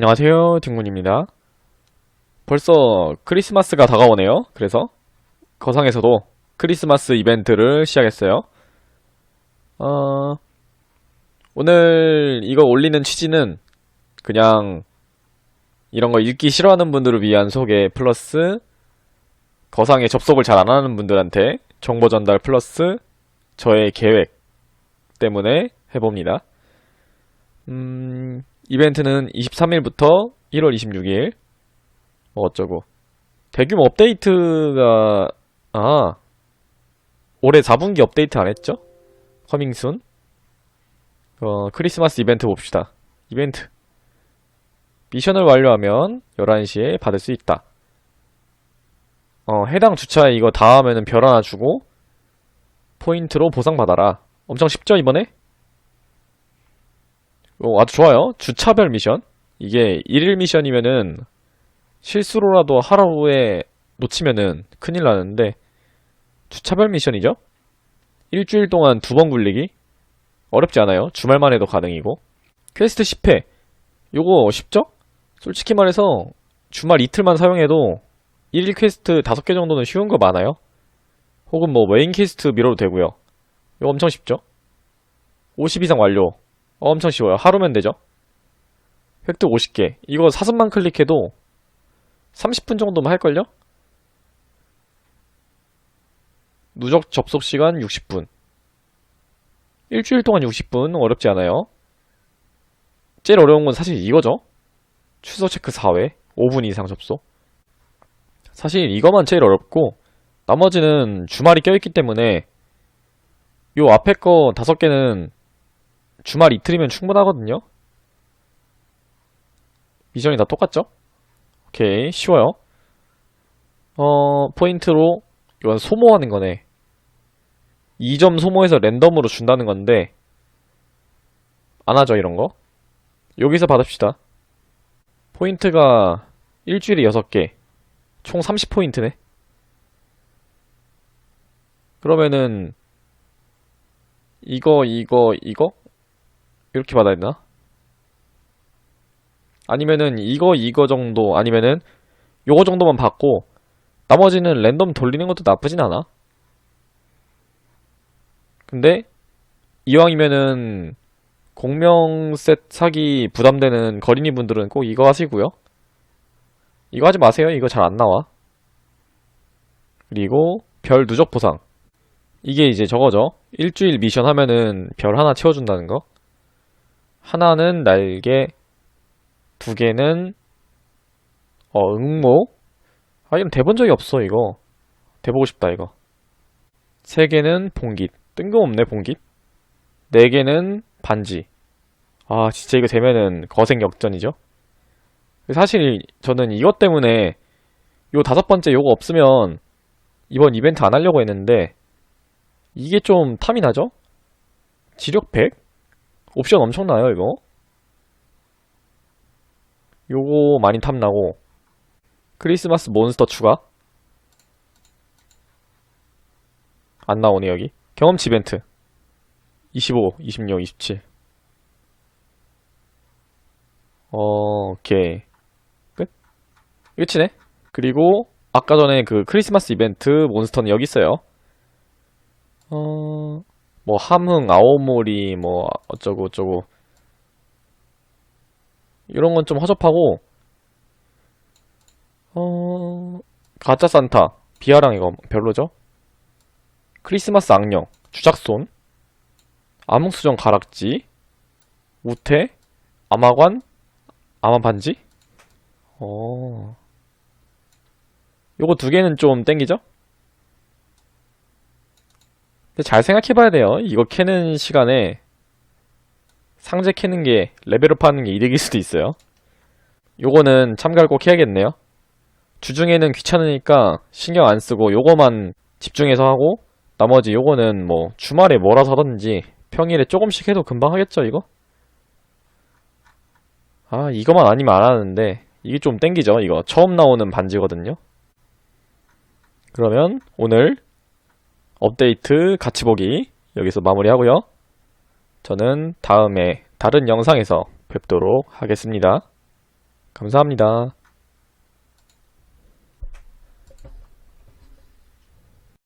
안녕하세요, 딩군입니다. 벌써 크리스마스가 다가오네요. 그래서 거상에서도 크리스마스 이벤트를 시작했어요. 어, 오늘 이거 올리는 취지는 그냥 이런 거 읽기 싫어하는 분들을 위한 소개 플러스 거상에 접속을 잘 안 하는 분들한테 정보 전달 플러스 저의 계획 때문에 해봅니다. 음, 이벤트는 23일부터 1월 26일. 뭐 어쩌고. 대규모 업데이트가, 아, 올해 4분기 업데이트 안 했죠? 커밍순. 어, 크리스마스 이벤트 봅시다. 이벤트. 미션을 완료하면 11시에 받을 수 있다. 어, 해당 주차에 이거 다 하면은 별 하나 주고, 포인트로 보상받아라. 엄청 쉽죠, 이번에? 어, 아주 좋아요. 주차별 미션. 이게 1일 미션이면은 실수로라도 하루에 놓치면은 큰일 나는데 주차별 미션이죠? 일주일 동안 두 번 굴리기? 어렵지 않아요. 주말만 해도 가능이고. 퀘스트 10회. 요거 쉽죠? 솔직히 말해서 주말 이틀만 사용해도 1일 퀘스트 5개 정도는 쉬운 거 많아요. 혹은 뭐 메인 퀘스트 밀어도 되고요. 이거 엄청 쉽죠? 50 이상 완료. 어, 엄청 쉬워요. 하루면 되죠? 획득 50개. 이거 사슴만 클릭해도 30분 정도만 할걸요? 누적 접속 시간 60분. 일주일 동안 60분 어렵지 않아요. 제일 어려운 건 사실 이거죠. 추석 체크 4회 5분 이상 접속. 사실 이거만 제일 어렵고 나머지는 주말이 껴있기 때문에 요 앞에 거 다섯 개는 주말 이틀이면 충분하거든요. 미션이 다 똑같죠? 오케이, 쉬워요. 어, 포인트로, 이건 소모하는 거네. 2점 소모해서 랜덤으로 준다는 건데, 안 하죠, 이런 거. 여기서 받읍시다. 포인트가 일주일에 6개, 총 30포인트네. 그러면은, 이거, 이거, 이거? 이렇게 받아야 되나? 아니면은 이거 이거 정도 아니면은 요거 정도만 받고 나머지는 랜덤 돌리는 것도 나쁘진 않아. 근데 이왕이면은 공명셋 사기 부담되는 거린이 분들은 꼭 이거 하시고요. 이거 하지 마세요. 이거 잘 안 나와. 그리고 별 누적 보상. 이게 이제 저거죠. 일주일 미션 하면은 별 하나 채워준다는 거. 하나는 날개, 두 개는 어 응모. 아 이건 대본 적이 없어 이거. 대보고 싶다 이거. 세 개는 봉깃. 뜬금없네 봉깃. 네 개는 반지. 아 진짜 이거 되면은 거생 역전이죠. 사실 저는 이것 때문에 요 다섯 번째 요거 없으면 이번 이벤트 안 하려고 했는데 이게 좀 탐이 나죠? 지력 100? 옵션 엄청나요 이거? 요거 많이 탐나고. 크리스마스 몬스터 추가? 안 나오네 여기. 경험치 이벤트. 25, 26, 27 어, 오케이. 끝? 끝이네? 그리고 아까 전에 그 크리스마스 이벤트 몬스터는 여기 있어요. 어... 뭐 함흥, 아오모리 뭐 어쩌고 어쩌고 이런 건 좀 허접하고 어 가짜 산타 비아랑 이거 별로죠? 크리스마스 악령 주작손 암흑수정 가락지 우태 아마관 아마반지 어 요거 두 개는 좀 땡기죠? 근데 잘 생각해봐야 돼요. 이거 캐는 시간에 상자 캐는 게 레벨업 하는 게 이득일 수도 있어요. 요거는 참가를 꼭 해야겠네요. 주중에는 귀찮으니까 신경 안 쓰고 요거만 집중해서 하고 나머지 요거는 뭐 주말에 몰아서 하든지 평일에 조금씩 해도 금방 하겠죠 이거? 아 이거만 아니면 안 하는데 이게 좀 땡기죠 이거 처음 나오는 반지거든요. 그러면 오늘 업데이트 같이 보기 여기서 마무리하고요. 저는 다음에 다른 영상에서 뵙도록 하겠습니다. 감사합니다.